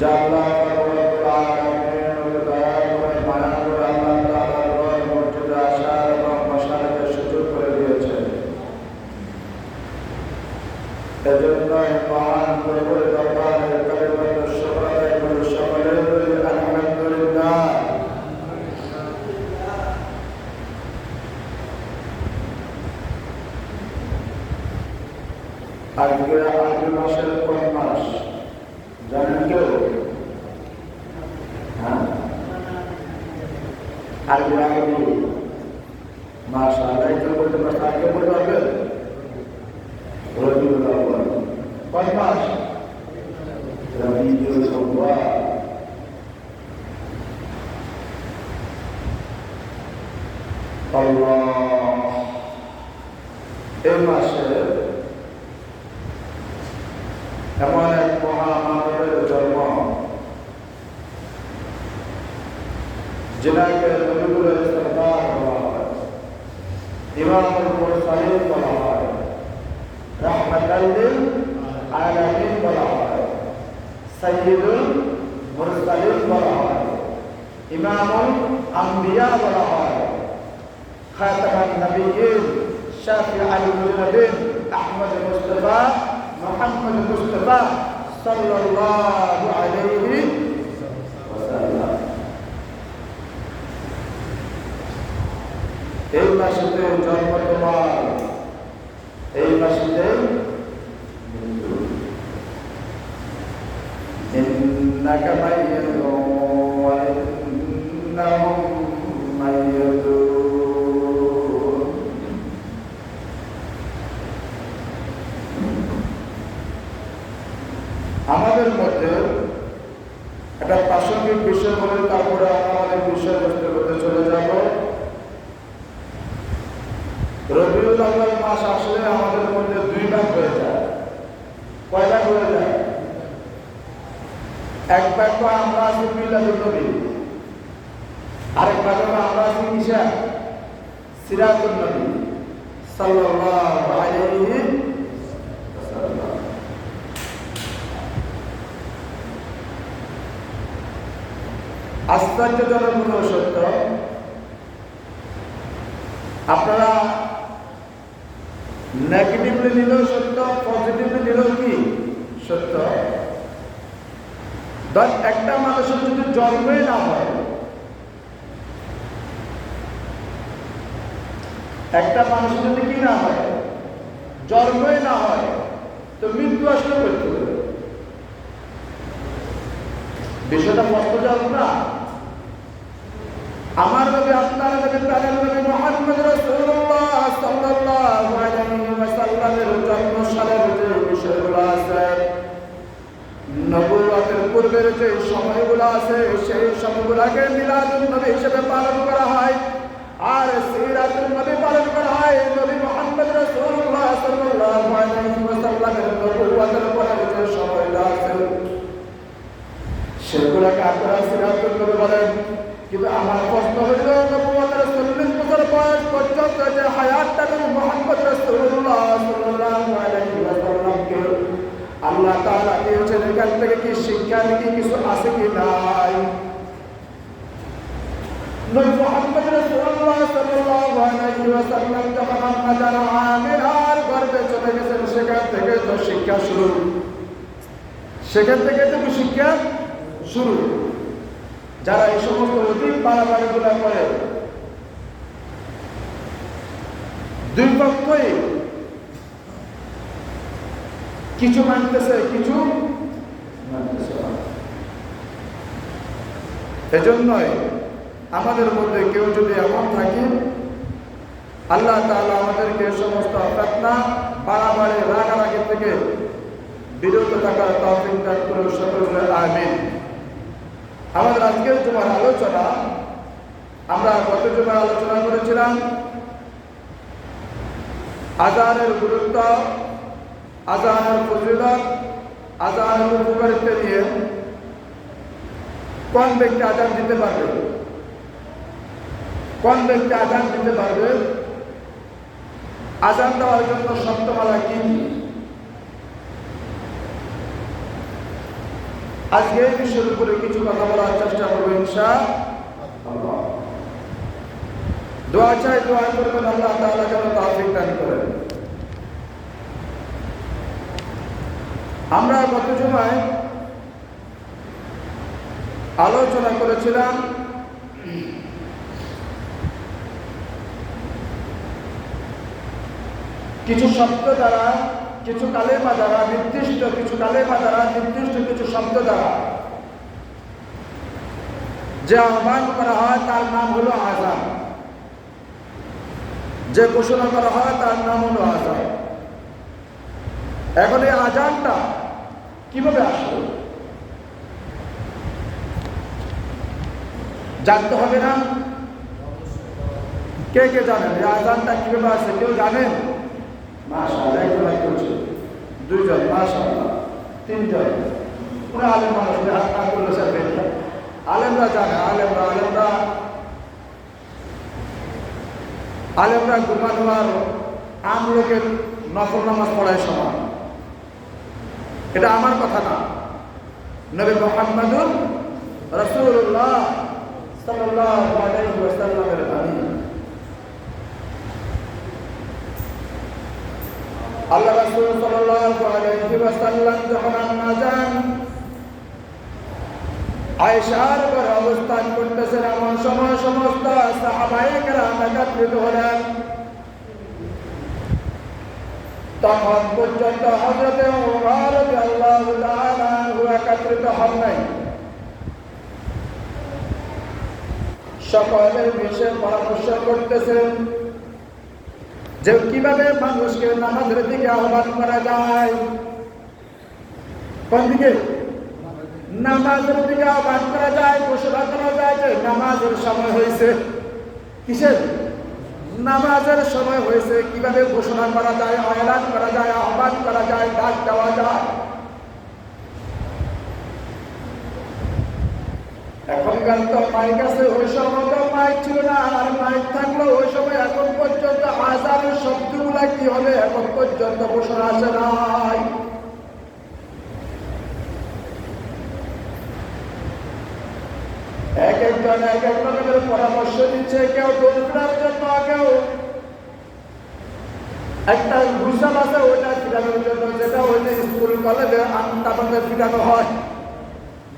জাল্লা আজকে আরবি মাসের কোন মাস জানেন কেউ হ্যাঁ? আরবি আরবি মাসা আর কেউ বলতে পারবেন? রবিউল আউয়াল কয় মাস রবিউল আউয়াল আল্লাহ এই মাসে এমন এক মহামানবের জন্ম যেটাকে নবীগুলের সরকার বলা হয় ইমামুল মুরসালিন বলা হয় রহমাতাল্লিল আলামিন বলা হয় সাইয়্যিদুল মুরসালিন বলা হয় ইমামুল আম্বিয়া বলা হয় খাতামান নবিয়্যিন শাফিউল মুজরিবিন আহমদ মুস্তাফা মোহাম্মদ মুস্তফা সাল্লাল্লাহু আলাইহি ওয়াসাল্লাম এই মাসেতে জন্ম তোমার এই মাসেতে إنك ميت وإنهم প্রাসঙ্গিক বিষয় বলে তারপরে আমরা আমাদের বিষয়বস্তু করতে চলে যাব। রবিউল আউয়াল মাস আসলে আমাদের মধ্যে দুই ভাগ হয়ে যায়। কয় ভাগ হয়ে যায়? এক ভাগ আমরা আছি মিলাদুল নবী, আরেক ভাগ আমরা আছি ঈশা সিরাজুল নবী, সাল্লাল্লাহু আলাইহি আশ্চর্যজনক হলো সত্য। আপনারা নেগেটিভলি নিলেও সত্য পজিটিভলি নিলেও কি সত্য? ধর, একটা মানুষের যদি জন্মই না হয়, একটা মানুষের যদি কি না হয়, জন্মই না হয়, তো মৃত্যু আসলে করতে বিষয়টা মস্তজাল না। আমার নবী, আপনার নবী, প্রাণের নবী মুহাম্মদ রাসূলুল্লাহ সাল্লাল্লাহু আলাইহি ওয়াসাল্লামের জন্ম সালের যে বিষয়গুলো আছে নবুয়তের পূর্বের যে সময়গুলো আছে, সেই সময়গুলোকে মিলাদুন নবী হিসেবে পালন করা হয়। আর সিরাতুন নবী পালন করা হয় নবী মুহাম্মদ রাসূলুল্লাহ সাল্লাল্লাহু আলাইহি ওয়াসাল্লামের নবুয়তের পরের যে সময়টা আছে, সেগুলোকে আপনারা সিরাতুল নবী বলেন। কিন্তু আমার প্রশ্ন হইল নবুয়তের চল্লিশ বছর বয়স পর্যন্ত যে হায়াতটা নবী মোহাম্মদ রাসূলুল্লাহ সাল্লাল্লাহু আলাইহি ওয়াসাল্লামকে আল্লাহ তাআলা দিয়েছেন, এখান থেকে কি শিক্ষা কি কিছু আছে কি নাই? নবী মোহাম্মদ রাসূলুল্লাহ সাল্লাল্লাহু আলাইহি জান আমিনার গর্ভে চলে গেছেন, সেখান থেকে তো শিক্ষা শুরু। সেখান থেকে তো শিক্ষা শুরু? যারা এই সমস্ত অতি বাড়াবাড়িগুলো করে, দুই পক্ষই কিছু মানতেছে কিছু মানতেছে এজন্যই আমাদের মধ্যে কেউ যদি এমন থাকে, আল্লাহ তাআলা আমাদেরকে সমস্ত ফেতনা, বাড়াবাড়ি, রাগারাগি থেকে বিরত থাকার তৌফিক দান করে সকলে আমাদের আজকের জুমার আলোচনা, আমরা গত জুমার আলোচনা করেছিলাম আজানের গুরুত্ব, আজানের ফজিলত, আজানের উপকারিতা নিয়ে কোন ব্যক্তি আজান দিতে পারবে? কোন ব্যক্তি আজান দিতে পারবে? আজান দেওয়ার জন্য শব্দমালা কি? আজকে এই বিষয়ের উপরে কিছু কথা বলার চেষ্টা করব, ইনশা দোয়া চাই, দোয়া করবেন, আল্লাহ তাআলা যেন তাওফিক দান করেন। আমরা গত আলোচনা করেছিলাম কিছু শব্দ দ্বারা কিছু কালেমা দ্বারা নির্দিষ্ট, কিছু কালেমা দ্বারা নির্দিষ্ট কিছু শব্দ দ্বারা যে আহ্বান করা হয় তার নাম হলো আজান। যে ঘোষণা করা হয় তার নাম হলো আজান। এখন এই আজানটা কীভাবে আসলো? জানতে হবে না? কে কে জানেন? এই আজানটা কীভাবে আসে? কেউ জানেন? মাশাআল্লাহ একজন করছে। দুইজন, মাশাআল্লাহ। তিনজন। পুরো আলেম মানুষ হাত না করলে স্যার বেরিয়ে আলেমরা জানে আলেমরা আলেমরা। আলেমরা ঘুমানো আর আম লোকের নফল নামাজ পড়ায় সমান। এটা আমার কথা না। নবী মোহাম্মদুর রসুল্লাহ সাল্লাল্লাহু আলাইহি ওয়াসাল্লামের আল্লাহ রাসূল সাল্লাল্লাহু আলাইহি ওয়াসাল্লাম যখন আম্মা যান, আয়েশার ঘরে অবস্থান করতেছেন এমন সময় সমস্ত সাহাবায়ে কেরাম একত্রিত হলেন। তখন পর্যন্ত হজরতে ওমর রাদিয়াল্লাহু তাআলা একত্রিত হন নাই। সকলে মিশে পরামর্শ করতেছেন যে কীভাবে মানুষকে নামাজের দিকে আহ্বান করা যায়? কোন দিকে? নামাজের দিকে আহ্বান করা যায়, ঘোষণা করা যায় যে নামাজের সময় হয়েছে। কিসের? নামাজের সময় হয়েছে, কীভাবে ঘোষণা করা যায় এলান করা যায়, আহ্বান করা যায়, ডাক দেওয়া যায়। এখনকার তো মাইক আছে, ওই সময় তো মাইক ছিল না, আর মাইক থাকল ওই সময় এখন পর্যন্ত আজানের শব্দগুলা কি হবে এখন পর্যন্ত আসে নাই এক একজন, এক এক পরামর্শ দিচ্ছে, কেউ দোল জন্য কেউ একটা ঘুষাল আছে, ওইটা ফিরানোর জন্য যেটা ওই যে স্কুল, কলেজে আন্তাবাদে ফিরানো হয়।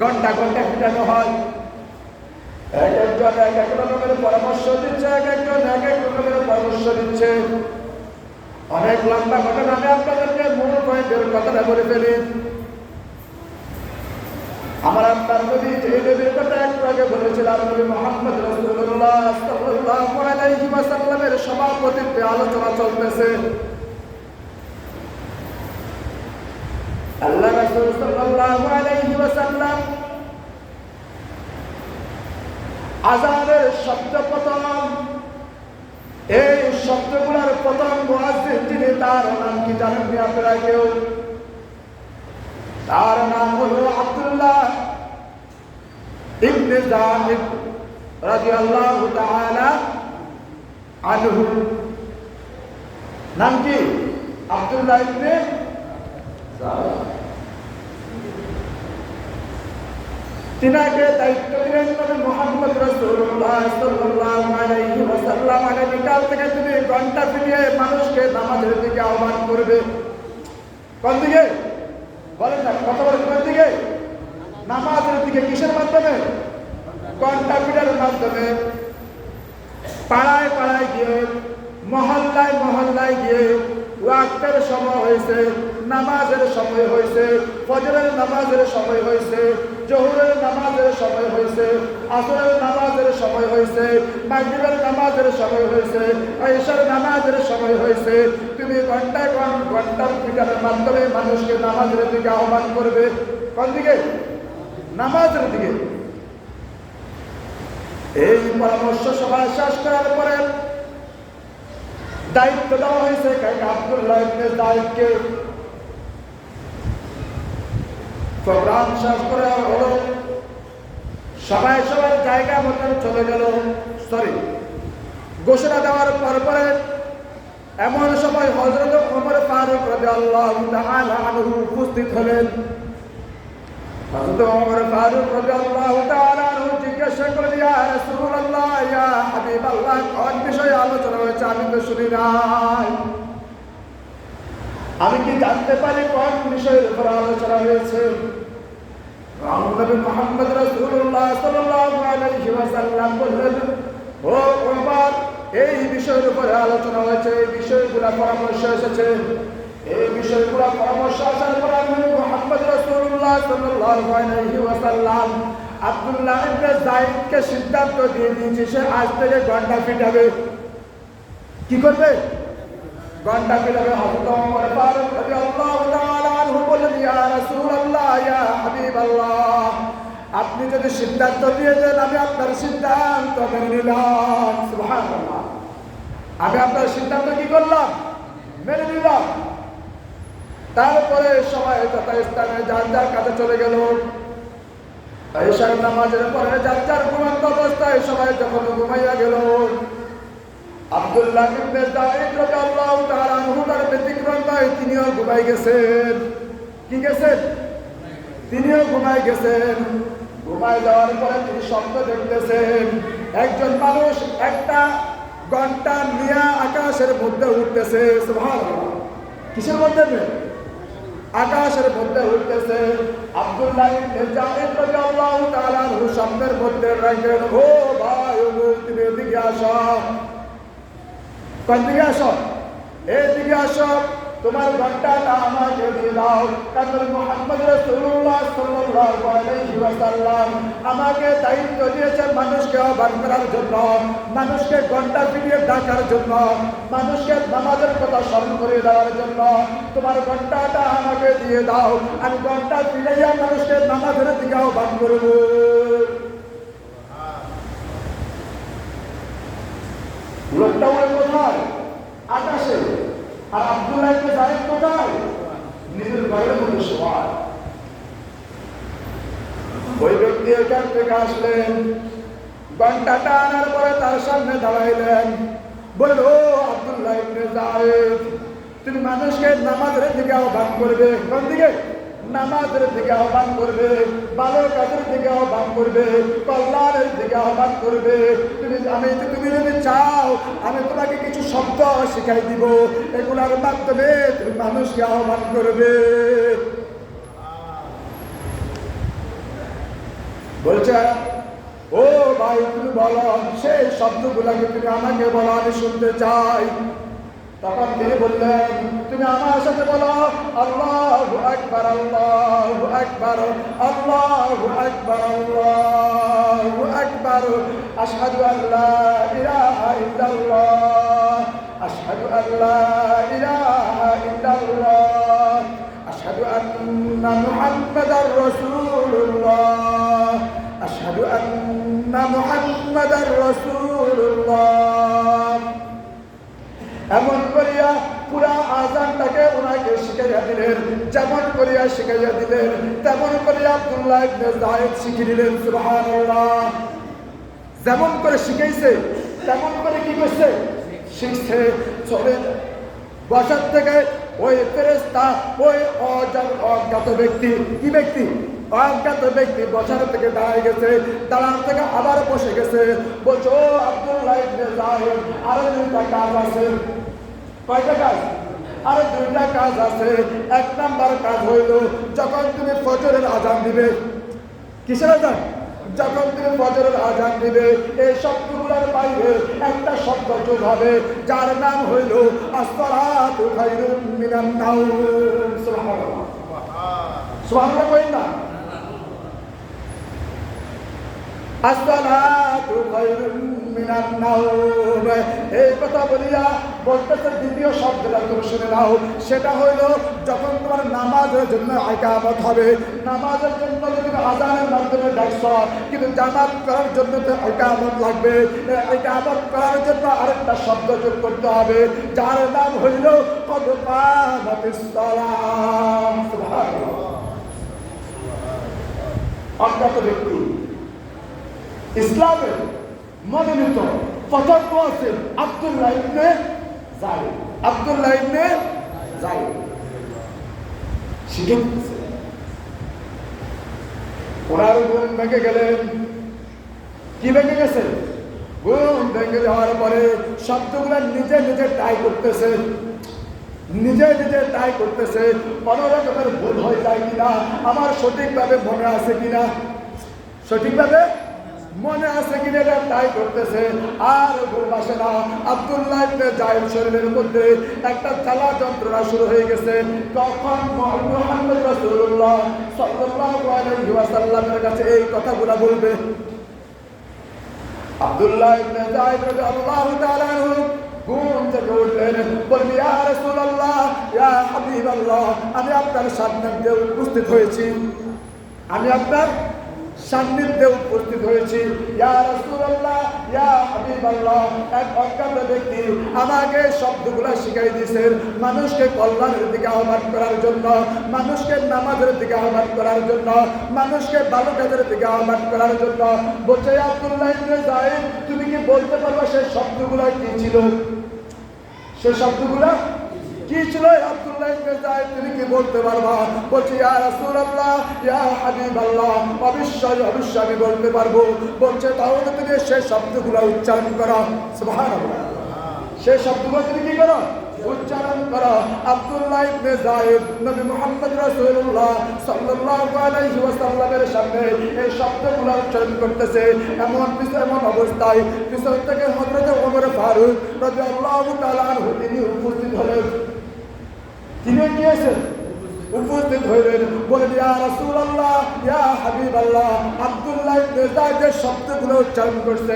ঘণ্টা ঘণ্টা ফিরানো হয়। এক একজন, এক এক রকমের পরামর্শ দিচ্ছে, এক একজন, এক এক রকমের পরামর্শ দিচ্ছে। অনেক লম্বা ঘটনা আমি আপনাদেরকে মূল পয়েন্টের কথাটা বলে ফেলি। আমার আপনার নবী যে কথা একটু আগে বলেছিলাম, নবী মোহাম্মদ সভাপতিত্বে আলোচনা চলতেছে। আল্লাহ রাসূল শব্দ প্রথম, এই শব্দগুলোর প্রথম মুয়াজ্জিন তার নাম কি জানেন কি আপনারা কেউ? তার নাম হলো আব্দুল্লাহ ইবনে জাহিদ রাদিয়াল্লাহু তাআলা আনহু। নাম কি? আব্দুল্লাহ ইবনে জাহিদ। তিনাকে দায়িত্ব দিলেন নবী মুহাম্মদ রাসূলুল্লাহ সাল্লাল্লাহু আলাইহি ওয়াসাল্লাম ঘণ্টা ফিরিয়ে মানুষকে নামাজের দিকে আহ্বান করবে। কোন দিকে? বলেন না দিকে? নামাজের দিকে কিসের মাধ্যমে? ঘণ্টা ফিরার মাধ্যমে। পাড়ায় পাড়ায় গিয়ে, মহল্লায় মহল্লায় গিয়ে ওয়াক্তের সময় হয়েছে, নামাজের সময় হয়েছে, ফজরের নামাজের সময় হয়েছে জহুরের নামাজের সময় হয়েছে, আসরের নামাজের সময় হয়েছে, মাগরিবের নামাজের সময় হয়েছে ঈশার নামাজের সময় হয়েছে। তুমি ঘণ্টা ঘন ঘণ্টার পিটারের মাধ্যমে মানুষকে নামাজের দিকে আহ্বান করবে? কোন দিকে? নামাজের দিকে। এই পরামর্শ সভা শেষ করার পরে দায়িত্ব দেওয়া হয়েছে আব্দুল্লাহ ইবনে জাহিদকে প্রোগ্রাম শেষ করে হলো সবাই সবার জায়গা মতন চলে গেল। সরি ঘোষণা দেওয়ার পর পরে এমন সময় হজরত ওমর ফারুক রাদিয়াল্লাহু তাআলা আনহু উপস্থিত হলেন। হযরত ওমর ফারুক রাদিয়াল্লাহু তাআলা আনহু জিজ্ঞাসা করলেন, ইয়া রাসূলুল্লাহ, ইয়া হাবিবাল্লাহ, কোন বিষয়ে আলোচনা হয়েছে? আমি তো শুনি নাই। আমি কি জানতে পারি কোন বিষয়ের উপর আলোচনা হয়েছে? নবী মুহাম্মদ আলাইহি ওয়াসাল্লাম বললেন, ও ওমর এই বিষয়ের উপরে আলোচনা হয়েছে, এই বিষয়গুলো পরামর্শ এসেছে। এই বিষয়গুলো পরামর্শ আসার পর আমি মুহাম্মদ আলাইহি ওয়াসাল্লাম আব্দুল্লাহ ইবনে যায়েদকে সিদ্ধান্ত দিয়ে দিয়েছে, সে আজ থেকে ঘণ্টা পিটাবে কি করবে? ঘণ্টা পিটাবে হযরত ওমর ফারুক রাদিয়াল্লাহু তাআলা আনহু বললেন ইয়া রাসূলুল্লাহ ইয়া হাবিবাল্লাহ আপনি যদি সিদ্ধান্ত দিয়ে দেন আমি আপনার সিদ্ধান্ত মেনে নিলাম সুবহানাল্লাহ আমি আপনার সিদ্ধান্ত কি করলাম মেনে নিলাম তারপরে সবাই তথা স্থানে যার যার কাছে চলে গেল ঈশার নামাজের পরে যার যার ঘুমন্ত অবস্থায় সবাই যখন ঘুমাইয়া গেল আব্দুল্লাহ ইবনে যায়েদ রাদিয়াল্লাহু তাআলা আনহু তার ব্যতিক্রম নয়, তিনিও ঘুমাই গেছেন। কি গেছেন? তিনিও ঘুমাই গেছেন। ঘুমাই যাওয়ার পরে তিনি স্বপ্ন দেখতেছেন। একজন মানুষ একটা ঘণ্টা নিয়ে আকাশের মধ্যে উঠতেছে। কিসের মধ্যে? আকাশের মধ্যে উঠতেছে। আব্দুল্লাহ যায়েদ রাদিয়াল্লাহু তাআলা আনহু স্বপ্নের মধ্যে রাখেন, ও ভাই ও এদিকে আসো। কোন দিকে আসো এদিকে আসো তোমার ঘন্টাটা আমাকে দিয়ে দাও। কারণ মোহাম্মদ রাসূলুল্লাহ সাল্লাল্লাহু আলাইহি ওয়াসাল্লাম আমাকে দায়িত্ব দিয়েছেন মানুষকে আহ্বান করার জন্য, মানুষকে ঘণ্টা ফিরিয়ে ডাকার জন্য, মানুষকে নামাজের কথা স্মরণ করে দেওয়ার জন্য। তোমার ঘন্টাটা আমাকে দিয়ে দাও, আমি ঘণ্টা ফিরাইয়া মানুষকে নামাজের দিকে আহ্বান করব। লোকটা ওই আকাশে আর আব্দুল্লাহ ইবনে জায়েদ কোথায়? নিজের ঘরের মধ্যে শোয়া ওই ব্যক্তি এখান থেকে আসলেন। ঘন্টাটা আনার পরে তার সামনে দাঁড়াইলেন। বলল, ও আব্দুল্লাহ ইবনে জায়েদ তুমি মানুষকে নামাজের দিকে আহ্বান করবে। কোন দিকে? নামাজের দিকে আহ্বান করবে ভালো কাজের দিকে আহ্বান করবে, কল্যাণের দিকে আহ্বান করবে। তুমি, আমি তুমি যদি চাও, আমি তোমাকে কিছু শব্দ শিখাই দিব। এগুলোর মাধ্যমে তুমি মানুষকে আহ্বান করবে। বলছে, ও ভাই, তুমি বলো, সেই শব্দগুলোকে তুমি আমাকে বলো, আমি শুনতে চাই। তখন তিনি বললেন তুমি আমার সাথে বলো আল্লাহু আকবার আল্লাহু আকবার আল্লাহু আকবার আল্লাহু আকবার আশহাদু আল্লা ইলাহা ইল্লাল্লাহ আশহাদু আল্লা ইলাহা ইল্লাল্লাহ আশহাদু আন্না মুহাম্মাদার রাসূলুল্লাহ আশহাদু আন্না মুহাম্মাদার রাসূলুল্লাহ এমন করিয়া পুরা আজানটাকে ওনাকে শিখাইয়া দিলেন, যেমন করিয়া শিখাইয়া দিলেন, তেমন করিয়া আব্দুল্লাহ শিখিয়ে দিলেন যেমন করে শিখাইছে, তেমন করে কি করছে? শিখছে, চলে বসার থেকে ওই ফেরেস্তা ওই অজ্ঞাত ব্যক্তি, কি ব্যক্তি? অজ্ঞাত ব্যক্তি বসার থেকে দাঁড়িয়ে গেছে দাঁড়ান থেকে আবার বসে গেছে। বলছো আব্দুল্লাহ আরও দুইটা কাজ আছে। কয়টা কাজ? আরও দুইটা কাজ আছে। এক নাম্বার কাজ হইল, যখন তুমি ফজরের আজান দিবে, কিসের আজান? যখন তুমি ফজরের আজান দিবে, এই শব্দগুলোর বাইরে একটা শব্দ যোগ হবে, যার নাম হইল, আসসালাতু খায়রুম মিনান নাওম। সুবহানাল্লাহ। সুবহানাল্লাহ কইন না? নাওম বলিয়া বলতেছে দ্বিতীয় শব্দটা তুমি শুনে নাও সেটা হইল যখন তোমার নামাজের জন্য একামত হবে। নামাজের জন্য তুমি আজানের মাধ্যমে ডাকছ, কিন্তু জামাত করার জন্য তো একামত লাগবে। একামত করার জন্য আরেকটা শব্দ যোগ করতে হবে, যার নাম হইল সুবহানাল্লাহ। অজ্ঞাত ব্যক্তি। ইসলামের মনোনীত প্রথম আছেন আব্দুল্লাহ ইবনে জায়েদ। আব্দুল্লাহ ইবনে যাই শিখে ওনার ঘুম ভেঙে গেলেন। কি ভেঙে গেছে? ঘুম ভেঙে যাওয়ার পরে শব্দগুলো নিজে নিজে ট্রাই করতেছে। নিজে নিজে ট্রাই করতেছে। কোনো রকমের ভুল হয়ে যায় কিনা? আমার সঠিকভাবে মনে আছে কিনা? সঠিকভাবে মনে আছে কিনা ট্রাই করতেছে। আর ঘুম না। আব্দুল্লাহ ইবনে জায়েদ শরীরের মধ্যে একটা জ্বালা যন্ত্রণা শুরু হয়ে গেছে। তখন মুহাম্মদ রাসূলুল্লাহ সাল্লাল্লাহু আলাইহি ওয়াসাল্লামের কাছে এই কথাগুলো বলবে। আব্দুল্লাহ ইবনে জায়েদ রাদিয়াল্লাহু তাআলা আনহু ঘুম থেকে উঠলেন। বলবি ইয়া রাসূলুল্লাহ, ইয়া হাবিবাল্লাহ, আমি আপনার সান্নিধ্যে উপস্থিত হয়েছি। আমি আপনার সান্নিধ্যে উপস্থিত হয়েছি। ইয়া ইয়া ব্যক্তি আমাকে শব্দগুলো শিখাই দিয়েছেন মানুষকে কল্যাণের দিকে আহ্বান করার জন্য, মানুষকে নামাজের দিকে আহ্বান করার জন্য, মানুষকে ভালো কাজের দিকে আহ্বান করার জন্য। বলছে আব্দুল্লাহ তুমি কি বলতে পারবে সেই শব্দগুলো কি ছিল? সে শব্দগুলো কি ছিল আব্দুল্লাহ ইবনে জায়েদ তুমি কি বলতে পারবা? বলছি, ইয়া রাসূলুল্লাহ, ইয়া হাবিবাল্লাহ, অবশ্যই অবশ্যই আমি বলতে পারব। বলছে, তাহলে তুমি শব্দগুলো উচ্চারণ করো। সুবহানাল্লাহ। সেই শব্দগুলো তুমি কি করো? উচ্চারণ করো। আব্দুল্লাহ ইবনে জায়েদ নবী মুহাম্মদ রাসূলুল্লাহ সাল্লাল্লাহু এই শব্দগুলো উচ্চারণ করতেছে। এমন এমন অবস্থায় পিছন থেকে হযরত ওমর ফারুক রাদিয়াল্লাহু তাআলা তিনি উপস্থিত হলেন। তিনি কি হয়েছে? উপস্থিত হইলেন। ইয়া আব্দুল্লাহ উচ্চারণ করছে।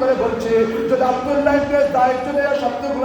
করে বলছি যদি আব্দুল্লাহ শব্দগুলো